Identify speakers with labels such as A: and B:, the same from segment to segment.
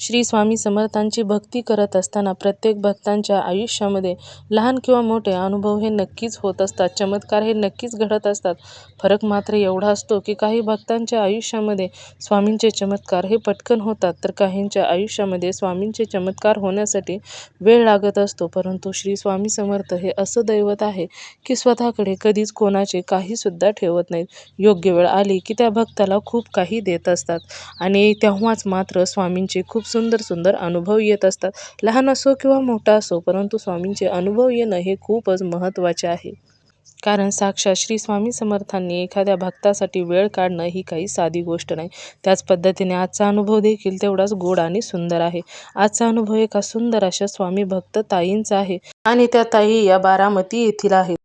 A: श्री स्वामी समर्थांची भक्ती करत असताना प्रत्येक भक्तांच्या आयुष्यामध्ये लहान किंवा मोठे अनुभव हे नक्कीच होत असतात. चमत्कार हे नक्कीच घडत असतात. फरक मात्र एवढा असतो की काही भक्तांच्या आयुष्यामध्ये स्वामींचे चमत्कार हे पटकन होतात तर काहींच्या आयुष्यामध्ये स्वामींचे चमत्कार होण्यासाठी वेळ लागत असतो. परंतु श्री स्वामी समर्थ हे असं दैवत आहे की स्वतःकडे कधीच कोणाचे काहीसुद्धा ठेवत नाहीत. योग्य वेळ आली की त्या भक्ताला खूप काही देत असतात आणि तेव्हाच मात्र स्वामींचे खूप सुंदर सुंदर अनुभव येत असतात. लहान असो किंवा मोठा असो परंतु स्वामींचे अनुभव येणं हे खूपच महत्त्वाचे आहे. कारण साक्षात श्री स्वामी समर्थांनी एखाद्या भक्तासाठी वेळ काढणं ही काही साधी गोष्ट नाही. त्याच पद्धतीने आजचा अनुभव देखील तेवढाच गोड आणि सुंदर आहे. आजचा अनुभव एका सुंदर अशा स्वामी भक्त ताईंचा आहे आणि त्या ताई या बारामती येथील आहेत.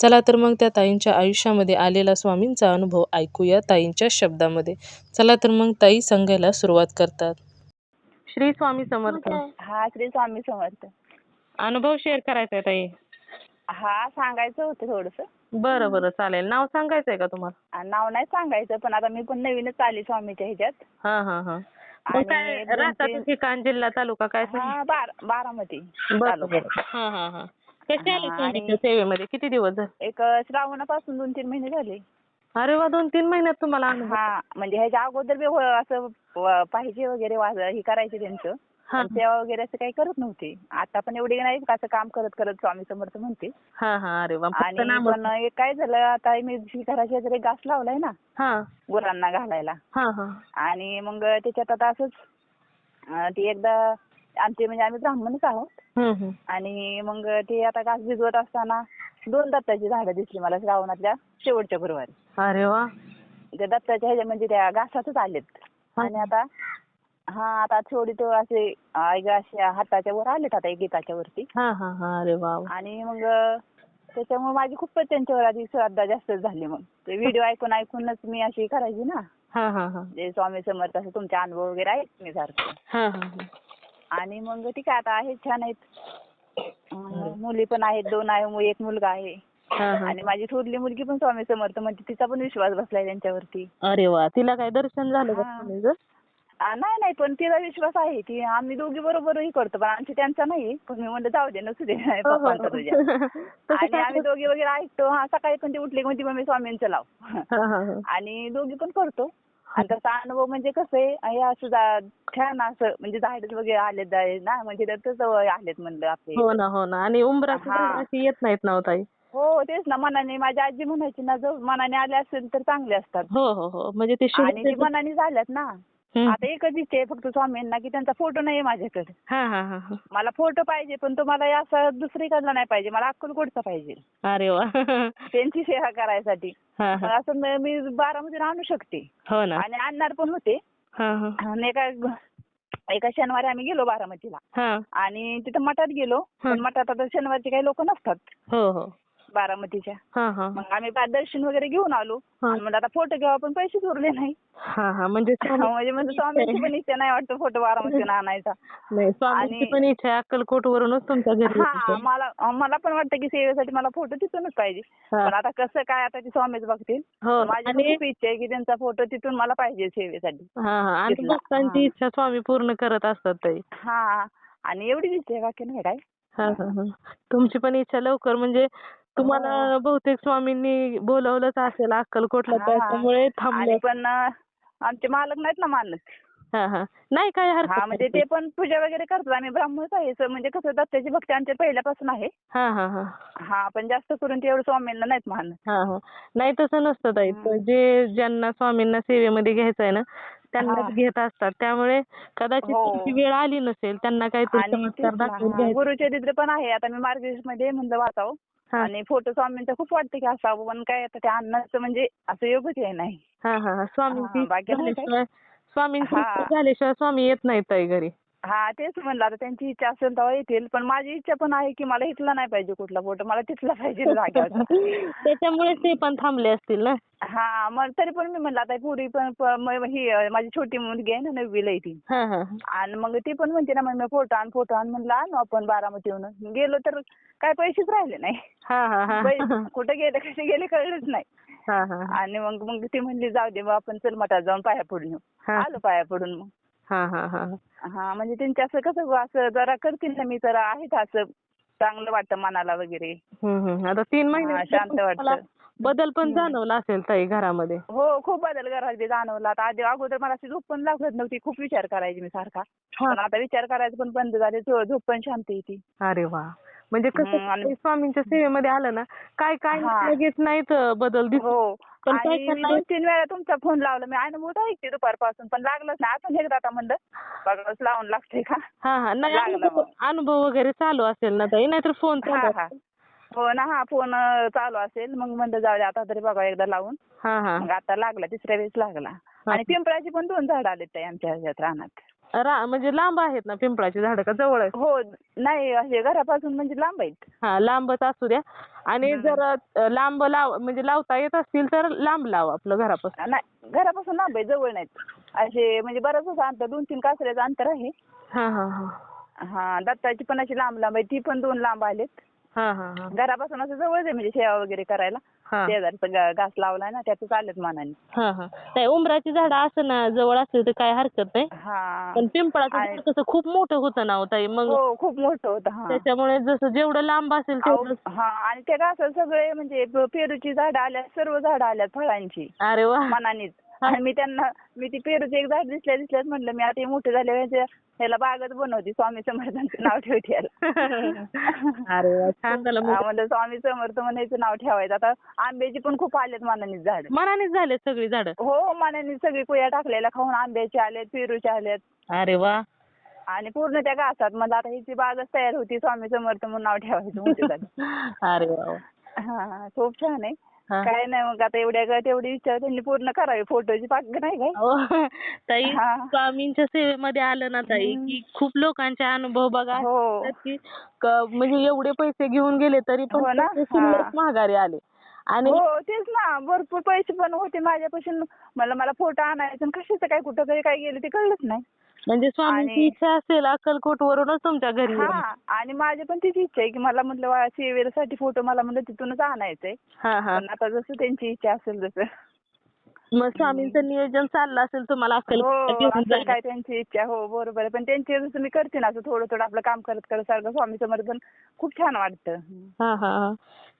A: चला तर मग त्या ताईंच्या आयुष्यामध्ये आलेला स्वामींचा अनुभव ऐकूया ताईंच्या शब्दामध्ये. चला तर मग ताई सांगायला सुरुवात करतात. श्री स्वामी समर्थ.
B: हा श्री स्वामी समर्थ.
A: अनुभव शेअर करायचा आहे ताई.
B: हा सांगायचं होतं थोडस.
A: बरं बरं चालेल. नाव सांगायचं आहे का तुम्हाला?
B: नाव नाही सांगायचं पण आता मी पण नवीनच आली स्वामीच्या ह्याच्यात.
A: हा हा हा. मग
B: आणि
A: काय
B: दोन
A: राहता
B: तीन-
A: ठिकाण जिल्हा तालुका काय सांग
B: हा बारा बारामती
A: बरं
B: तालुका.
A: बरं हा हा हा. कसे आले
B: हा,
A: स्वामीच्या
B: आणि-
A: सेवेमध्ये? किती दिवस झाले?
B: एक श्रावणापासून दोन तीन महिने झाले.
A: अरे वा दोन तीन महिन्यात तुम्हाला अनुभव
B: हा म्हणजे ह्याच्या अगोदर बी व- असं व- पाहिजे वगैरे वाज हे करायचे त्यांचं.
A: हा.
B: पण सेवा वगैरे असं काही करत नव्हते. आता पण एवढी नाही का असं काम करत करत स्वामी समर्थ म्हणते.
A: हा हा अरे वा फक्त
B: आणि
A: नाम
B: पण एक काय झालं आता मी घराच्या जरी घास लावलाय ना
A: हा.
B: गुरांना घालायला.
A: हा हा.
B: आणि मग त्याच्यात आता असंच अं, ते एकदा आमचे म्हणजे आम्ही ब्राह्मणच आहोत.
A: हम्म हम्म.
B: आणि मग ते आता घास भिजवत असताना दोन दत्ताची झाडं दिसली मला श्रावणातल्या शेवटच्या गुरुवारी.
A: अरे वा.
B: त्या दत्ताच्या ह्याच्या म्हणजे त्या घासातच आलेत. आणि आता हा आता थोडी तो असे अशा हाताच्या वर आलेत आता गीताच्या वरती.
A: अरे वा. वा.
B: आणि मग त्याच्यामुळे माझी खूपच त्यांच्यावर आधी श्रद्धा जास्त झाली मग. ते व्हिडिओ ऐकून ऐकूनच मी अशी करायची ना.
A: हा हा हा.
B: जे स्वामी समर्थ असं तुमचे अनुभव वगैरे आहेत मी सारखं. आणि मग ठीक आहे आता आहेत छान आहेत. मुली पण आहेत दोन आहे एक मुलगा आहे.
A: हा हा.
B: आणि माझी थोरली मुलगी पण स्वामी समर्थ म्हणजे तिचा पण विश्वास बसलाय त्यांच्यावरती.
A: अरे वा तिला काय दर्शन झालं का
B: हा.
A: स्वामीचं?
B: नाही नाही पण तिला विश्वास आहे ती आम्ही दोघी बरोबरही करतो पण आमची त्यांचा नाही. पण मी म्हणलं जाऊ दे नसू दे.
A: हो, हो,
B: पप्पांचा तुझ्या
A: तसं
B: आणि आम्ही दोघी वगैरे ऐकतो. हा सकाळी पण ती उठली की म्हणते मम्मी स्वामींचं लाव
A: हा, हा, हा.
B: आणि दोघी पण करतो. आणि तसा अनुभव म्हणजे कसं आहे या सुद्धा छान असं म्हणजे झाड वगैरे आलेत ना म्हणजे जवळ आलेत म्हणलं आपले.
A: हो ना हो ना. आणि
B: हा.
A: अशी येत नाहीत ना हो ताई.
B: हो तेच ना. मनाने माझी आजी म्हणायची ना जर मनाने आले असेल तर चांगले असतात.
A: हो हो हो. म्हणजे ते
B: आणि ते मनाने झाल्यात ना. आता एकच इच्छा आहे फक्त स्वामींना की त्यांचा फोटो नाही माझ्याकडे. मला फोटो पाहिजे पण तो मला असं दुसरीकडला नाही पाहिजे. मला अक्कलकोटचा पाहिजे.
A: अरे वा.
B: त्यांची सेवा करायसाठी. असं मी- बारामतीला आणू शकते.
A: हो ना.
B: आणि आणणार पण होते.
A: हा हा.
B: आणि एका एका शनिवारी आम्ही गेलो बारामतीला. आणि तिथं मठात गेलो. पण मठात आता शनिवारचे काही लोक नसतात.
A: हो हो.
B: बारामतीच्या.
A: हा हा.
B: मग आम्ही बा- दर्शन वगैरे घेऊन आलो. आणि म्हणलं आता फोटो घ्यावा पण पैसेच उरले नाही.
A: हा हा. म्हणजे स्वामी-
B: म्हणजे म्हणजे स्वामींची पण इच्छा नाही वाटतं फोटो बारामतीतून आणायचा.
A: स्वामींची पण इच्छा आहे अक्कलकोट वरूनच तुमच्या घरी
B: हा. मला मला पण वाटतं की सेवेसाठी मला फोटो तिथूनच पाहिजे. पण आता कसं काय आता ते स्वामीच बघतील.
A: हो
B: माझी खूप इच्छा आहे की त्यांचा फोटो तिथून मला पाहिजे सेवेसाठी.
A: आणि. भक्तांची. इच्छा स्वामी पूर्ण करत असतात ताई.
B: हा. आणि एवढीच इच्छा आहे बाकी नाही काय.
A: हा हा हा. तुमची पण इच्छा लवकर म्हणजे तुम्हाला बहुतेक स्वामींनी बोलवलंच असेल अक्कलकोटला
B: हा.
A: त्याच्यामुळे थांबले.
B: आणि पण आमचे मालक नाहीत ना मानत
A: हा हा. नाही काय
B: हा
A: हरकत
B: म्हणजे
A: नाही.
B: ते पण पूजा वगैरे करतात. आम्ही ब्राह्मणच आहे. म्हणजे कसं दत्ताची भक्ती आमच्या पहिल्यापासून आहे.
A: हा हा हा.
B: हा पण जास्त करून ते एवढं स्वामींना नाहीत मानत.
A: हा हा. नाही तसं नसतं ताई. जे ज्यांना स्वामींना सेवेमध्ये घ्यायचं आहे ना
B: हा.
A: त्यांनाच घेत असतात. त्यामुळे कदाचित
B: हो.
A: तुमची वेळ आली नसेल त्यांना काहीतरी
B: आणि
A: चमत्कार
B: तेच
A: दाखवून
B: हा,
A: घ्यायचं.
B: गुरुचरित्र पण आहे. आता मी मार्गशीर्षमध्ये म्हणलं वाचावं.
C: हा.
B: आणि फोटो स्वामींचा खूप वाटतं की असावं पण काय आता त्या अन्नाचं म्हणजे असं योगच आहे नाही.
C: हा हा हा. स्वामींची. झाल्याशिवाय स्वामी येत नाहीत घरी.
B: हा तेच म्हणलं आता त्यांची इच्छा असेल तेव्हा येतील. पण माझी इच्छा पण आहे की मला इथला नाही पाहिजे कुठला फोटो मला तिथला पाहिजे जाग्यावर
C: त्याच्यामुळे ते पण थांबले असतील ना?
B: हा मग तरी पण मी म्हणलं आता पुरी पण प- म- ही अं, माझी छोटी मुलगी आहे ना नववीला आहे ती.
C: हा हा
B: आणि मग ती पण म्हणते ना मग फोटो आण फोटो आण म्हणलं आणू आपण बारामतीहून गेलो तर काय पैसेच राहिले नाही.
C: हा हा हा.
B: कुठे गेले कसे गेले कळलंच नाही.
C: हा हा.
B: आणि मग मग ती म्हणली जाऊ दे मग आपण चल मठात जाऊन पाया पडून येऊ.
C: हा.
B: आलो पाया पडून मग.
C: हा हा हा
B: हा. म्हणजे त्यांच्या असं कसं असं जरा करतील ना मी जरा आहेत असं चांगलं वाटतं मनाला वगैरे.
C: आता तीन महिने
B: शांत वाटतं.
C: बदल पण जाणवला असेल ताई घरामध्ये.
B: हो खूप बदल बी जाणवला. आता आधी अगोदर मला अशी झोप पण लागत नव्हती खूप विचार करायची मी सारखा. पण आता विचार करायचं पण बंद झाले झोप पण शांत येते.
C: अरे वा. म्हणजे कसं
B: आणि-
C: स्वामींच्या सेवेमध्ये आलं ना काय काय. लगेच नाहीत बदल दिसत.
B: हो.
C: पण
B: आणि
C: करणार?
B: दोन तीन वेळा तुमचा फोन लावला. मी अनुभव ऐकते दुपारपासून. पण लागलंच नाही. आता एकदा आता म्हणलं बघावंच लावून लागते का?
C: हा हा. नाही अनुभव वगैरे चालू असेल ना ताई? नाहीतर फोन चालू
B: हा.
C: असेल.
B: हो ना हा. फोन चालू असेल. मग म्हणलं जाऊ दे आता तरी बघा एकदा लावून.
C: हा हा.
B: मग आता लागला तिसऱ्या वेळेस लागला. आणि पिंपळाची पण दोन झाड आलेत ताई आमच्या ह्याच्यात रानात.
C: रा म्हणजे लांब आहेत ना पिंपळाची झाडं का जवळ आहेत?
B: हो नाही असे घरापासून म्हणजे लांब आहेत.
C: हा लांबच असू द्या. आणि. जर लांब लाव म्हणजे लावता येत असतील तर लांब लाव आपलं घरापासून.
B: नाही घरापासून लांब आहे जवळ नाहीत. असे म्हणजे बरंच अंतर दोन तीन कासऱ्याचं अंतर आहे.
C: हा हा हा.
B: हा दत्ताची पण अशी लांब लांब आहे ती पण दोन लांब आलेत. घरापासून असं जवळच आहे म्हणजे सेवा वगैरे करायला. शेजारचा घास लावलाय ना त्यातच आलेत मानाने.
C: हा हा. नाही उमराची झाडं असं ना जवळ असली तर काय हरकत नाही.
B: हा.
C: पण पिंपळाचं झाड कसं खूप मोठं होतं ना हो ताई मग
B: हो खूप मोठं होतं हा.
C: त्याच्यामुळे जसं जेवढं लांब असेल तेवढं
B: हा. आणि त्या घासात सगळे म्हणजे पेरूची झाडं आल्यात सर्व झाडं आल्यात फळांची.
C: अरे वा.
B: मनानेच. आणि मी त्यांना मी ती पेरूचे एक झाड दिसल्या दिसल्यात म्हटलं मी आता हे मोठे झाले ह्याच्या- ह्याला बागच बनवते स्वामी समर्थांचं नाव ठेवते याला
C: म्हणजे
B: स्वामी समर्थ म्हणायचं नाव ठेवायचं. आता आंब्याची पण खूप आलेत मनानेच झाड.
C: मनानेच झाले सगळी झाडं.
B: हो मनाने सगळी कुया टाकलेल्या खाऊन आंब्याचे आलेत पेरूचे आलेत.
C: अरे वा.
B: आणि पूर्ण त्या घासात मला आता ह्याची बागच तयार होती स्वामी समर्थ म्हणून नाव ठेवायचं
C: अरे वा.
B: हा खूप छान आहे. काय नाही मग आता एवढ्या ग- तेवढी इच्छा त्यांनी पूर्ण करावी फोटोची पाक नाही काय
C: अहो, ताई
B: हा.
C: स्वामींच्या सेवेमध्ये आलं ना ताई. की खूप लोकांचे अनुभव बघा
B: हो.
C: असतात की क- म्हणजे एवढे पैसे घेऊन गेले तरी पण
B: हो ना?
C: ते
B: हा.
C: माघारी आले आणि
B: हो तेच ना भरपूर पैसे पण होते माझ्यापासून मला मला फोटो आणायचं आणि कशाचं काय कुठं तरी काय गेलं ते कळलंच नाही
C: म्हणजे स्वामींची
B: आणि-
C: इच्छा असेल अक्कलकोट वरूनच तुमच्या घरी येणं.
B: हा आणि माझी पण तीच इच्छा आहे की मला म्हटलं वा सेवेसाठी फोटो मला म्हटलं तिथूनच आणायचंय.
C: हा हा.
B: पण आता जसं त्यांची इच्छा असेल तसं.
C: मग स्वामींचं नियोजन चाललं असेल तुम्हाला
B: हो
C: अक्कलकोटला घेऊन
B: असं
C: जायला.
B: काय त्यांची इच्छा हो बरोबर आहे. पण त्यांची जसं मी करते ना असं थोडं थोडं आपलं काम करत करत सारखं स्वामी समर्थ पण खूप छान वाटतं.
C: हा हा हा.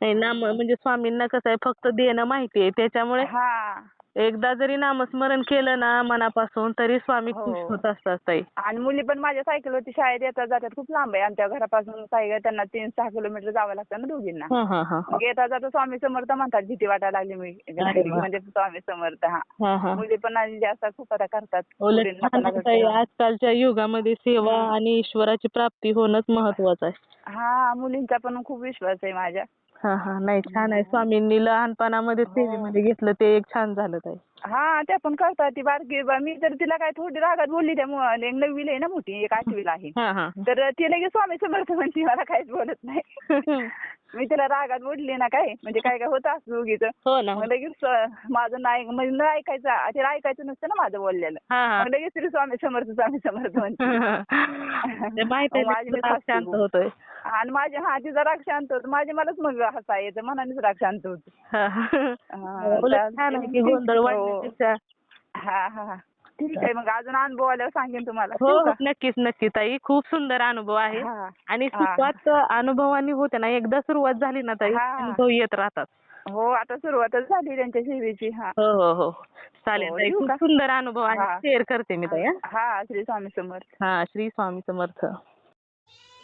C: नाही नाम म्हणजे स्वामींना कसं आहे फक्त देणं माहिती आहे. त्याच्यामुळे
B: हा.
C: एकदा जरी नामस्मरण केलं ना मनापासून तरी स्वामी
B: हो.
C: खुश होत असतात ताई.
B: आणि मुली पण माझ्या सायकलवरती शाळेत येतात जातात. खूप लांब आहे आमच्या घरापासून. सायकल त्यांना तीन सहा किलोमीटर जावं लागतं ना दोघींना.
C: हा हा हा.
B: मग येता जाता स्वामी समर्थ म्हणतात भीती वाटायला लागली मी.
C: अरे वा.
B: म्हणजे स्वामी समर्थ हा.
C: हा हा.
B: मुली पण आणि जास्त खूप आता करतात.
C: उलट
B: मुलींना
C: छान
B: पण
C: आहे
B: आता
C: ताई. आजकालच्या युगामध्ये सेवा. आणि ईश्वराची प्राप्ती होणंच महत्वाचं आहे.
B: हा मुलींचा पण खूप विश्वास आहे माझ्या.
C: हा हा. नाही छान आहे. स्वामींनी लहानपणामध्ये
B: हो.
C: सेवेमध्ये घेतलं ते एक छान झालं ताई.
B: हा त्या पण करतात ती बारकी. बा- मी तर तिला काय थोडी रागात बोलली त्या मु- एक नववीला आहे ना मोठी एक आठवीला आहे.
C: हा हा.
B: तर ती लगेच स्वामी समर्थ म्हणते मला काहीच बोलत नाही. मी तिला रागात बोलली ना काय म्हणजे काय काय होतं असं उगीच
C: हो ना.
B: मग लगेच अं, माझं नाही म्हणजे न ऐकायचं तिला ऐकायचं नसतं ना माझं बोललेलं.
C: हा हा.
B: मग लगेच तिला स्वामी समर्थ स्वामी समर्थ म्हणते.
C: ते माहीत आहे
B: मग माझी
C: मी तुला शांत. होतोय.
B: आणि माझे हा तिचा राग शांत होतो. माझे मलाच मग हसा येतं मनानेच राग शांत होतो.
C: हा.
B: हा,
C: उलट
B: चालतंय.
C: छान आहे की गोंधळ
B: हो.
C: वाढण्यापेक्षा
B: हा हा ठीक आहे मग अजून अनुभव आल्यावर सांगेन तुम्हाला
C: हो
B: ठेवू
C: हो,
B: का?
C: नक्कीच नक्कीच ताई खूप सुंदर अनुभव आहे
B: हा.
C: आणि
B: हा.
C: सुरुवात अनुभवानी होते ना एकदा सुरुवात झाली ना ताई
B: हा.
C: अनुभव येत राहतात
B: हो आता सुरुवातच झाली त्यांच्या सेवेची हा
C: हो हो हो चालेल
B: हो,
C: ताई खूप
B: का?
C: सुंदर अनुभव आहे
B: हा.
C: शेअर करते मी ताई हा.
B: हा श्री स्वामी समर्थ
C: हा श्री स्वामी समर्थ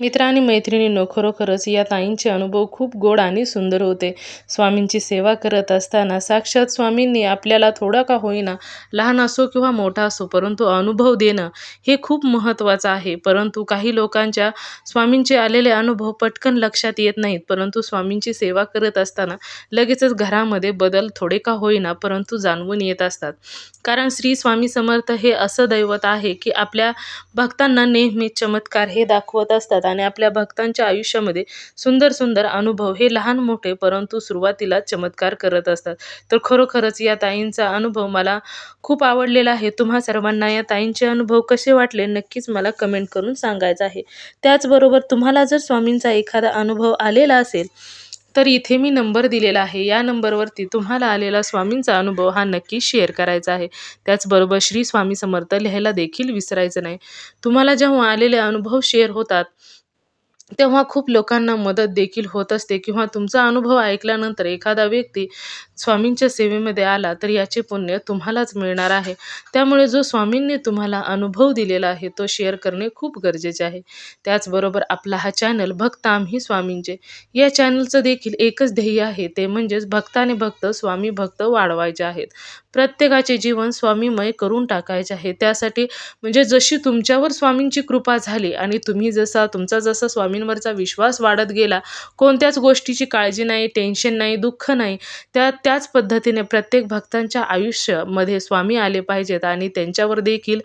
A: मित्र आणि मैत्रिणींनो खरोखरच या ताईंचे अनुभव खूप गोड आणि सुंदर होते. स्वामींची सेवा करत असताना साक्षात स्वामींनी आपल्याला थोडा का होईना लहान असो किंवा मोठा असो परंतु अनुभव देणं हे खूप महत्त्वाचं आहे. परंतु काही लोकांच्या स्वामींचे आलेले अनुभव पटकन लक्षात येत नाहीत. परंतु स्वामींची सेवा करत असताना लगेचच घरामध्ये बदल थोडे का होईना परंतु जाणवून येत असतात. कारण श्री स्वामी समर्थ हे असं दैवत आहे की आपल्या भक्तांना नेहमी चमत्कार हे दाखवत असतात. आणि आपल्या भक्तांच्या आयुष्यामध्ये सुंदर सुंदर अनुभव हे लहान मोठे परंतु सुरुवातीला चमत्कार करत असतात. तर खरोखरच या ताईंचा अनुभव मला खूप आवडलेला आहे. तुम्हा सर्वांना या ताईंचे अनुभव कसे वाटले नक्कीच मला कमेंट करून सांगायचं आहे. त्याचबरोबर तुम्हाला जर स्वामींचा एखादा अनुभव आलेला असेल तर इथे मी नंबर दिलेला आहे. या नंबरवरती तुम्हाला आलेला स्वामींचा अनुभव हा नक्की शेअर करायचा आहे. त्याचबरोबर श्री स्वामी समर्थ लिहायला देखील विसरायचं नाही. तुम्हाला जेव्हा आलेले अनुभव शेअर होतात तेव्हा खूप लोकांना मदत देखील होत असते किंवा तुमचा अनुभव ऐकल्यानंतर एखादा व्यक्ती स्वामींच्या सेवेमध्ये आला तर याचे पुण्य तुम्हालाच मिळणार आहे. त्यामुळे जो स्वामींनी तुम्हाला अनुभव दिलेला आहे तो शेअर करणे खूप गरजेचे आहे. त्याचबरोबर आपला हा चॅनल भक्त आम्ही स्वामींचे. या चॅनलचं देखील एकच ध्येय आहे ते म्हणजेच भक्ताने भक्त स्वामी भक्त वाढवायचे आहेत. प्रत्येकाचे जीवन स्वामीमय करून टाकायचे आहे. त्यासाठी म्हणजे जशी तुमच्यावर स्वामींची कृपा झाली आणि तुम्ही जसा तुमचा जसा स्वामींवरचा विश्वास वाढत गेला कोणत्याच गोष्टीची काळजी नाही टेन्शन नाही दुःख नाही त्या त्याच पद्धतीने प्रत्येक भक्तांच्या आयुष्यामध्ये स्वामी आले पाहिजेत आणि त्यांच्यावर देखील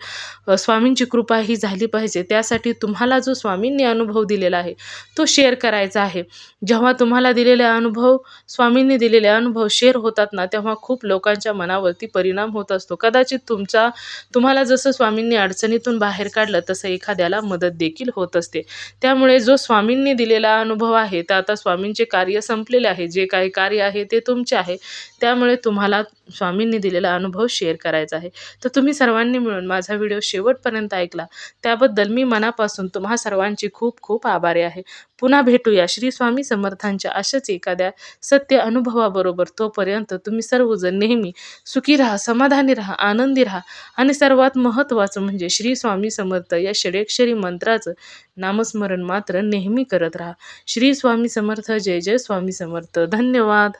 A: स्वामींची कृपा ही झाली पाहिजे. त्यासाठी तुम्हाला जो स्वामींनी अनुभव दिलेला आहे तो शेअर करायचा आहे. जेव्हा तुम्हाला दिलेले अनुभव स्वामींनी दिलेले अनुभव शेअर होतात ना तेव्हा खूप लोकांच्या मनावरती परिणाम होत असतो. कदाचित तुमचा तुम्हाला जसं स्वामींनी अडचणीतून बाहेर काढलं तसं एखाद्याला मदत देखील होत असते. त्यामुळे जो स्वामींनी दिलेला अनुभव आहे तर आता स्वामींचे कार्य संपलेले आहे. जे काही कार्य आहे ते तुमचे आहे. त्यामुळे तुम्हाला स्वामींनी दिलेला अनुभव शेअर करायचा आहे. तर तुम्ही सर्वांनी मिळून माझा व्हिडिओ शेवटपर्यंत ऐकला. त्याबद्दल मी मनापासून तुम्हा सर्वांची खूप खूप आभारी आहे. पुन्हा भेटूया. श्री स्वामी समर्थांच्या अशाच एखाद्या सत्य अनुभवाबरोबर तोपर्यंत तुम्ही सर्वजण नेहमी सुखी राहा समाधानी राहा आनंदी राहा. आणि सर्वात महत्त्वाचं म्हणजे श्री स्वामी समर्थ या षडेक्षरी मंत्राचं नामस्मरण मात्र नेहमी करत राहा. श्री स्वामी समर्थ जय जय स्वामी समर्थ. धन्यवाद.